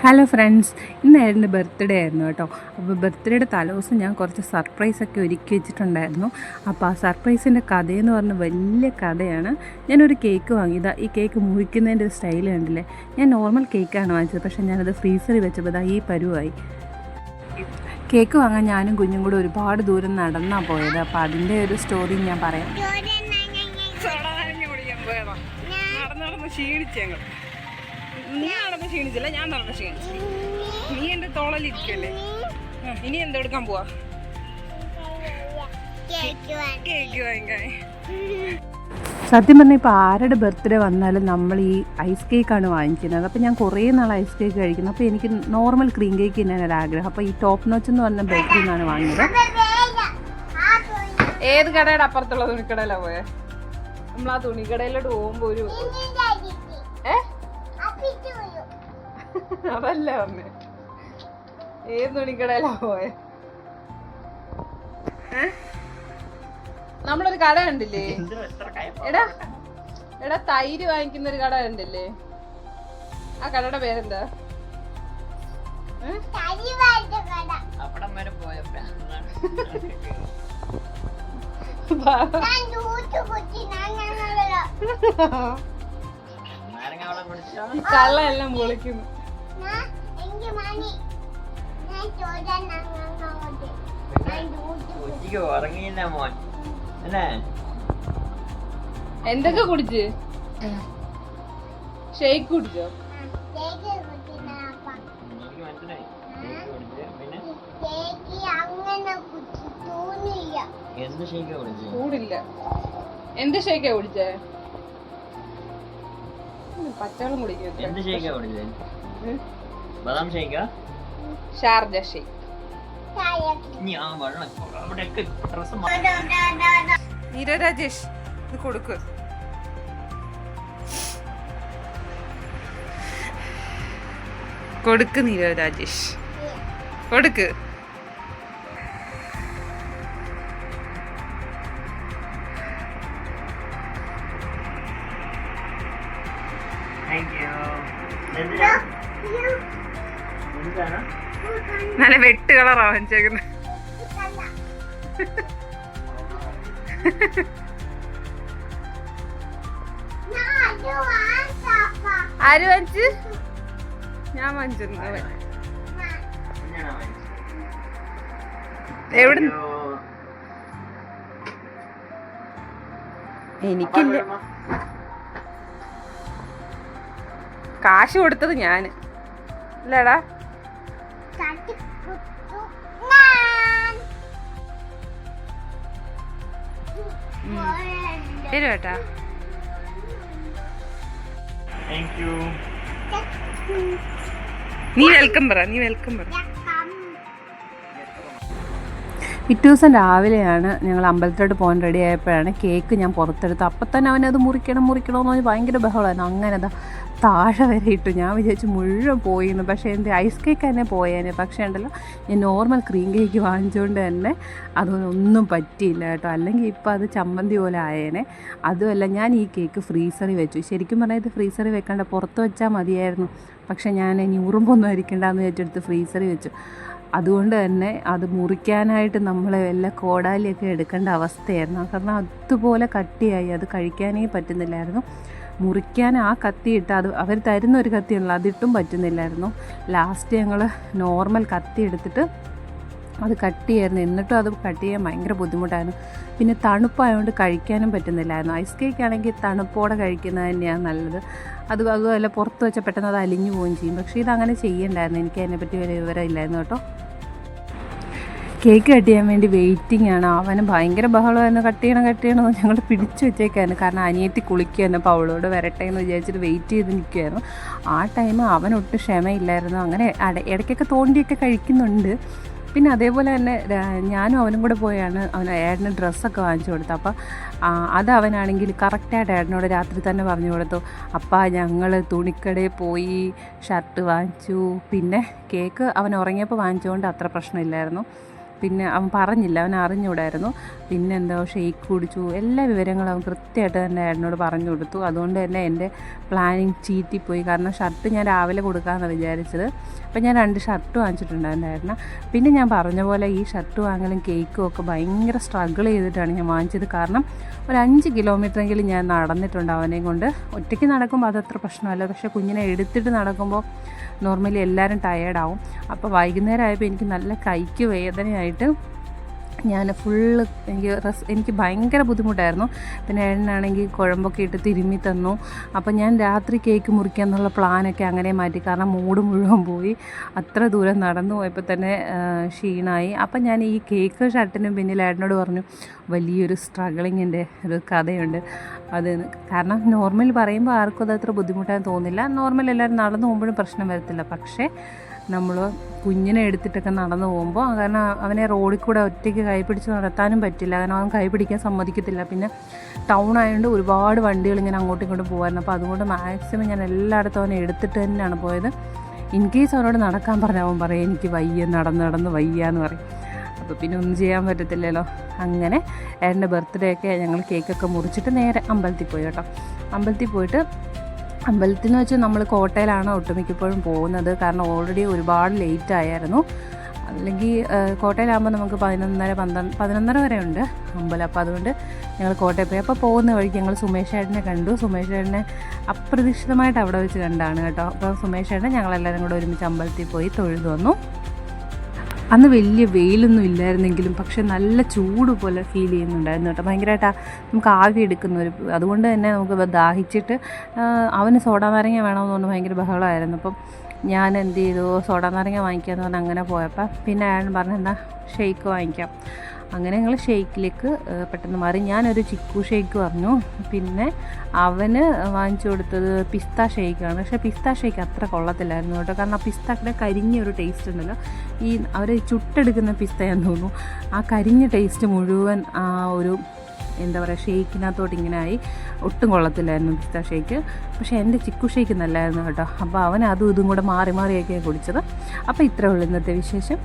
Hello friends ഇന്നായിരുന്നു birthday ആയിരുന്നു കേട്ടോ. അപ്പോൾ ബർത്ത്ഡേയുടെ തലേദിവസം ഞാൻ കുറച്ച് സർപ്രൈസൊക്കെ ഒരുക്കി വെച്ചിട്ടുണ്ടായിരുന്നു. അപ്പോൾ ആ സർപ്രൈസിന്റെ കഥയെന്ന് പറഞ്ഞ വലിയ കഥയാണ്. ഞാനൊരു കേക്ക് വാങ്ങിയതാ ഈ കേക്ക് മുറിക്കുന്നതിന്റെ ഒരു സ്റ്റൈൽ കണ്ടില്ലേ? ഞാൻ നോർമൽ കേക്കാണ് വാങ്ങിച്ചത്. പക്ഷേ ഞാനത് ഫ്രീസറിൽ വെച്ചപ്പോൾ ഇതാ ഈ പരുവായി. കേക്ക് വാങ്ങാൻ ഞാനും കുഞ്ഞും കൂടെ ഒരുപാട് ദൂരം നടന്നാണ് പോയത്. അപ്പോൾ അതിന്റെ ഒരു സ്റ്റോറി ഞാൻ പറയാം. ക്ഷീണിച്ചു ഞങ്ങൾ നീ നടന്ന് ക്ഷീണിച്ചില്ല ഞാൻ നടന്ന് ക്ഷീണിച്ചു നീ എന്റെ തോളലിരിക്കല്ലേ? ഇനി എന്താ എടുക്കാൻ പോവാ? കേക്ക് വാങ്ങിക്കാൻ. സത്യം പറഞ്ഞാൽ ഇപ്പോൾ ആരുടെ ബർത്ത്ഡേ വന്നാലും നമ്മൾ ഈ ഐസ് കേക്കാണ് വാങ്ങിക്കുന്നത്. അപ്പോൾ ഞാൻ കുറേ നാൾ ഐസ് കേക്ക് കഴിക്കുന്നു. അപ്പോൾ എനിക്ക് നോർമൽ ക്രീം കേക്ക് തന്നെയാണ് ആഗ്രഹം അപ്പോൾ ഈ ടോപ്പ് നോച്ച് എന്ന് പറഞ്ഞ ബേക്കറിയിൽ നിന്നാണ് വാങ്ങിയത്. ഏത് കടയുടെ അപ്പുറത്തുള്ള തുണിക്കടയിലാണ് പോയത് നമ്മൾ ആ തുണിക്കടയിലോട്ട് പോകുമ്പോൾ ഒരു അതല്ല പറഞ്ഞേ ഏത് തുണിക്കടയിലാ പോയെ? നമ്മളൊരു കട കണ്ടില്ലേ? എടാ എടാ തൈര് വാങ്ങിക്കുന്ന ഒരു കട കണ്ടില്ലേ? ആ കടയുടെ പേരെന്താ? കള്ളെല്ലാം കള്ള എല്ലാം പൊളിക്കുന്നു ഉറങ്ങിയില്ല മോൻ. അല്ലേ? എന്തൊക്കെ കുടിച്ച്? ഷേക്ക് കുടിച്ചോ? കൂടില്ല കുടിച്ച് എന്ത് ഷേക്ക് കുടിച്ചേ? ചൂടില്ല. എന്ത് ഷേക്കാ കുടിച്ചേ? പച്ചവെള്ളം കുടിക്കും എന്ത് ഷേക്കാ കുടിച്ചത് ബദാം ഷേക്കാ ഷാർജ ഷേക്ക്. ഇനി ആ വെള്ളം അവിടെയൊക്കെ ഡ്രസ് നീര രാജേഷ് ഇത് കൊടുക്ക്. കൊടുക്ക് നീര രാജേഷ് കൊടുക്ക്. നല്ല വെട്ട് കളറാ വെച്ചേക്കുന്നത് ആര് വാങ്ങിച്ച്? ഞാൻ വാങ്ങിച്ചിരുന്നു. എവിടെ എനിക്കില്ല. കാശ് കൊടുത്തത് ഞാൻ കാശ് കൊടുത്തത് ഞാൻ Nan. വരും കേട്ടാ Thank you. നീ വെൽക്കം പറ നീ വെൽക്കം പറ. പിറ്റേ ദിവസം രാവിലെയാണ് ഞങ്ങൾ അമ്പലത്തിലോട്ട് പോകാൻ റെഡി ആയപ്പോഴാണ് കേക്ക് ഞാൻ പുറത്തെടുത്ത് അപ്പം തന്നെ അവനത് മുറിക്കണം മുറിക്കണമെന്ന് പറഞ്ഞ് ഭയങ്കര ബഹളമായിരുന്നു. അങ്ങനെ ദാ താഴെ വരെ ഇട്ടു. ഞാൻ വിചാരിച്ചു മുഴുവൻ പോയിന്ന്. പക്ഷേ എന്റെ ഐസ് കേക്ക് തന്നെ പോയേനെ. പക്ഷേ ഉണ്ടല്ലോ ഞാൻ നോർമൽ ക്രീം കേക്ക് വാങ്ങിച്ചുകൊണ്ട് തന്നെ അതൊന്നും പറ്റിയില്ല കേട്ടോ. അല്ലെങ്കിൽ ഇപ്പോൾ അത് ചമ്മന്തി പോലെ ആയേനെ. അതുമല്ല ഞാൻ ഈ കേക്ക് ഫ്രീസറിൽ വെച്ചു. ശരിക്കും പറഞ്ഞാൽ ഇത് ഫ്രീസറിൽ വെക്കേണ്ട പുറത്ത് വെച്ചാൽ മതിയായിരുന്നു. പക്ഷേ ഞാൻ ഇനി ഉറുമ്പൊന്നും അരിക്കണ്ടെന്ന് വെച്ചെടുത്ത് ഫ്രീസറിൽ വെച്ചു. അതുകൊണ്ട് തന്നെ അത് മുറിക്കാനായിട്ട് നമ്മൾ വല്ല കോടാലിയൊക്കെ എടുക്കേണ്ട അവസ്ഥയായിരുന്നു. കാരണം അതുപോലെ കട്ടിയായി. അത് കഴിക്കാനേ പറ്റുന്നില്ലായിരുന്നു. മുറിക്കാൻ ആ കത്തി ഇട്ട് അത് അവർ തരുന്ന ഒരു കത്തിയുള്ളൂ അതിട്ടും പറ്റുന്നില്ലായിരുന്നു. ലാസ്റ്റ് ഞങ്ങൾ നോർമൽ കത്തി എടുത്തിട്ട് അത് കട്ട് ചെയ്യായിരുന്നു. എന്നിട്ടും അത് കട്ട് ചെയ്യാൻ ഭയങ്കര ബുദ്ധിമുട്ടായിരുന്നു. പിന്നെ തണുപ്പായതുകൊണ്ട് കഴിക്കാനും പറ്റുന്നില്ലായിരുന്നു. ഐസ് കേക്ക് ആണെങ്കിൽ തണുപ്പോടെ കഴിക്കുന്നത് തന്നെയാണ് നല്ലത്. അത് അതുമല്ല പുറത്ത് വെച്ചാൽ പെട്ടെന്ന് അത് അലിഞ്ഞു പോവുകയും ചെയ്യും. പക്ഷേ ഇതങ്ങനെ ചെയ്യണ്ടായിരുന്നു. എനിക്ക് അതിനെപ്പറ്റി വലിയ വിവരമില്ലായിരുന്നു കേട്ടോ. കേക്ക് കട്ട് ചെയ്യാൻ വേണ്ടി വെയിറ്റിംഗ് ആണ്. അവന് ഭയങ്കര ബഹളമായിരുന്നു. കട്ട് ചെയ്യണം കട്ട് ചെയ്യണമെന്ന് ഞങ്ങൾ പിടിച്ചു വെച്ചേക്കായിരുന്നു. കാരണം അനിയത്തി കുളിക്കുകയായിരുന്നു അപ്പോൾ അവളോട് വരട്ടെ എന്ന് വിചാരിച്ചിട്ട് വെയിറ്റ് ചെയ്ത് നിൽക്കുമായിരുന്നു ആ ടൈം അവനൊട്ടും ക്ഷമയില്ലായിരുന്നു. അങ്ങനെ ഇടയ്ക്കൊക്കെ തോണ്ടിയൊക്കെ കഴിക്കുന്നുണ്ട്. പിന്നെ അതേപോലെ തന്നെ ഞാനും അവനും കൂടെ പോയാണ്. അവൻ ഏട്ടന് ഡ്രസ്സൊക്കെ വാങ്ങിച്ചു കൊടുത്തു. അപ്പോൾ അത് അവനാണെങ്കിൽ കറക്റ്റായിട്ട് ഏട്ടനോട് രാത്രി തന്നെ പറഞ്ഞു കൊടുത്തു. അപ്പാ ഞങ്ങൾ തുണിക്കടയിൽ പോയി ഷർട്ട് വാങ്ങിച്ചു. പിന്നെ കേക്ക് അവൻ ഉറങ്ങിയപ്പോൾ വാങ്ങിച്ചുകൊണ്ട് അത്ര പ്രശ്നമില്ലായിരുന്നു. പിന്നെ അവൻ പറഞ്ഞില്ല അവൻ അറിഞ്ഞൂടായിരുന്നു പിന്നെ എന്തോ ഷെയ്ക്ക് കുടിച്ചു. എല്ലാ വിവരങ്ങളും അവൻ കൃത്യമായിട്ട് തന്നെ ഏട്ടനോട് പറഞ്ഞു കൊടുത്തു. അതുകൊണ്ട് തന്നെ എന്റെ പ്ലാനിങ് ചീറ്റിപ്പോയി. കാരണം ഷർട്ട് ഞാൻ രാവിലെ കൊടുക്കാമെന്ന് വിചാരിച്ചത്. അപ്പം ഞാൻ രണ്ട് ഷർട്ട് വാങ്ങിച്ചിട്ടുണ്ടായിരുന്നു ഏട്ടന പിന്നെ ഞാൻ പറഞ്ഞ പോലെ ഈ ഷർട്ട് വാങ്ങലും കേക്കും ഒക്കെ ഭയങ്കര സ്ട്രഗിൾ ചെയ്തിട്ടാണ് ഞാൻ വാങ്ങിച്ചത്. കാരണം ഒരു അഞ്ച് കിലോമീറ്ററെങ്കിലും ഞാൻ നടന്നിട്ടുണ്ട് അവനെയും കൊണ്ട്. ഒറ്റയ്ക്ക് നടക്കുമ്പോൾ അതത്ര പ്രശ്നമല്ല. പക്ഷേ കുഞ്ഞിനെ എടുത്തിട്ട് നടക്കുമ്പോൾ നോർമലി എല്ലാവരും ടയേർഡാവും അപ്പോൾ വൈകുന്നേരം ആയപ്പോൾ എനിക്ക് നല്ല കൈക്ക് വേദനയായിട്ട് ഞാൻ ഫുള്ള് എനിക്ക് റെസ് എനിക്ക് ഭയങ്കര ബുദ്ധിമുട്ടായിരുന്നു. പിന്നെ ഏട്ടനാണെങ്കിൽ കുഴമ്പൊക്കെ ഇട്ട് തിരുമ്മി തന്നു. അപ്പോൾ ഞാൻ രാത്രി കേക്ക് മുറിക്കുക എന്നുള്ള പ്ലാനൊക്കെ അങ്ങനെ മാറ്റി. കാരണം മൂട് മുഴുവൻ പോയി. അത്ര ദൂരം നടന്നു പോയപ്പോൾ തന്നെ ക്ഷീണായി. അപ്പം ഞാൻ ഈ കേക്ക് ഷർട്ടിനും പിന്നിൽ ഏട്ടനോട് പറഞ്ഞു വലിയൊരു സ്ട്രഗിളിങ്ങിന്റെ ഒരു കഥയുണ്ട്. അത് കാരണം നോർമൽ പറയുമ്പോൾ ആർക്കും അത് അത്ര ബുദ്ധിമുട്ടാൻ തോന്നില്ല. നോർമൽ എല്ലാവരും നടന്നു പോകുമ്പോഴും പ്രശ്നം വരത്തില്ല. പക്ഷേ നമ്മൾ കുഞ്ഞിനെ എടുത്തിട്ടൊക്കെ നടന്നു പോകുമ്പോൾ കാരണം അവനെ റോഡിൽ കൂടെ ഒറ്റയ്ക്ക് കൈ പിടിച്ച് നടത്താനും പറ്റില്ല. കാരണം അവൻ കൈ പിടിക്കാൻ സമ്മതിക്കത്തില്ല. പിന്നെ ടൗൺ ആയതുകൊണ്ട് ഒരുപാട് വണ്ടികൾ ഇങ്ങനെ അങ്ങോട്ടും ഇങ്ങോട്ടും പോകുമായിരുന്നു അപ്പോൾ അതുകൊണ്ട് മാക്സിമം ഞാൻ എല്ലായിടത്തും അവനെ എടുത്തിട്ട് തന്നെയാണ് പോയത്. ഇൻ കേസ് അവനോട് നടക്കാൻ പറഞ്ഞാൽ അവൻ പറയും എനിക്ക് വയ്യ നടന്ന് നടന്ന് വയ്യ എന്ന് പറയും. അപ്പോൾ പിന്നെ ഒന്നും ചെയ്യാൻ പറ്റത്തില്ലല്ലോ. അങ്ങനെ ഏട്ടന്റെ ബർത്ത്ഡേ ഒക്കെ ഞങ്ങൾ കേക്കൊക്കെ മുറിച്ചിട്ട് നേരെ അമ്പലത്തിൽ പോയി കേട്ടോ. അമ്പലത്തിൽ പോയിട്ട് അമ്പലത്തിൽ നിന്ന് വെച്ചാൽ നമ്മൾ കോട്ടയിലാണ് ഒട്ടുമിക്കപ്പോഴും പോകുന്നത്. കാരണം ഓൾറെഡി ഒരുപാട് ലേറ്റ് ആയായിരുന്നു. അല്ലെങ്കിൽ കോട്ടയിലാകുമ്പോൾ നമുക്ക് പതിനൊന്നര പന്ത്രണ്ട് പതിനൊന്നര വരെ ഉണ്ട് അമ്പലം. അപ്പോൾ അതുകൊണ്ട് ഞങ്ങൾ കോട്ടയിൽ പോയി. അപ്പോൾ പോകുന്ന വഴിക്ക് ഞങ്ങൾ സുമേഷ് ഏട്ടനെ കണ്ടു. സുമേഷ് ഏട്ടനെ അപ്രതീക്ഷിതമായിട്ട് അവിടെ വെച്ച് കണ്ടാണ് കേട്ടോ. അപ്പോൾ സുമേഷ് ഏട്ടനെ ഞങ്ങളെല്ലാവരും കൂടെ ഒരുമിച്ച് അമ്പലത്തിൽ പോയി തൊഴുതു വന്നു. അന്ന് വലിയ വെയിലൊന്നും ഇല്ലായിരുന്നെങ്കിലും പക്ഷെ നല്ല ചൂട് പോലെ ഫീൽ ചെയ്യുന്നുണ്ടായിരുന്നു കേട്ടോ. ഭയങ്കരമായിട്ട് നമുക്ക് ആവി എടുക്കുന്ന ഒരു അതുകൊണ്ട് തന്നെ നമുക്ക് ദാഹിച്ചിട്ട് അവന് സോഡാ നാരങ്ങ വേണമെന്ന് പറഞ്ഞ് ഭയങ്കര ബഹളമായിരുന്നു അപ്പം ഞാൻ എന്ത് ചെയ്തു? സോഡാ നാരങ്ങ വാങ്ങിക്കാമെന്ന് പറഞ്ഞ് അങ്ങനെ പോയപ്പോൾ പിന്നെ അയാൾ പറഞ്ഞു എന്താ ഷെയ്ക്ക് വാങ്ങിക്കാം. അങ്ങനെ ഞങ്ങൾ ഷെയ്ക്കിലേക്ക് പെട്ടെന്ന് മാറി. ഞാനൊരു ചിക്കു ഷെയ്ക്ക് പറഞ്ഞു. പിന്നെ അവന് വാങ്ങിച്ചു കൊടുത്തത് പിസ്ത ഷെയ്ക്കാണ് പക്ഷേ പിസ്ത ഷെയ്ക്ക് അത്ര കൊള്ളത്തില്ലായിരുന്നു കേട്ടോ. കാരണം ആ പിസ്തയുടെ കരിഞ്ഞ ഒരു ടേസ്റ്റ് ഉണ്ടല്ലോ. ഈ അവർ ചുട്ടെടുക്കുന്ന പിസ്തയാന്ന് തോന്നുന്നു. ആ കരിഞ്ഞ ടേസ്റ്റ് മുഴുവൻ ആ ഒരു എന്താ പറയുക ഷേക്കിനകത്തോട്ട് ഇങ്ങനെ ആയി. ഒട്ടും കൊള്ളത്തില്ലായിരുന്നു പിസ്ത ഷേക്ക്. പക്ഷേ എന്റെ ചിക്കു ഷേക്ക് നല്ലായിരുന്നു കേട്ടോ. അപ്പോൾ അവൻ അതും ഇതും കൂടെ മാറി മാറിയൊക്കെയാണ് കുടിച്ചത്. അപ്പോൾ ഇത്രേ ഉള്ളൂ ഇന്നത്തെ വിശേഷം.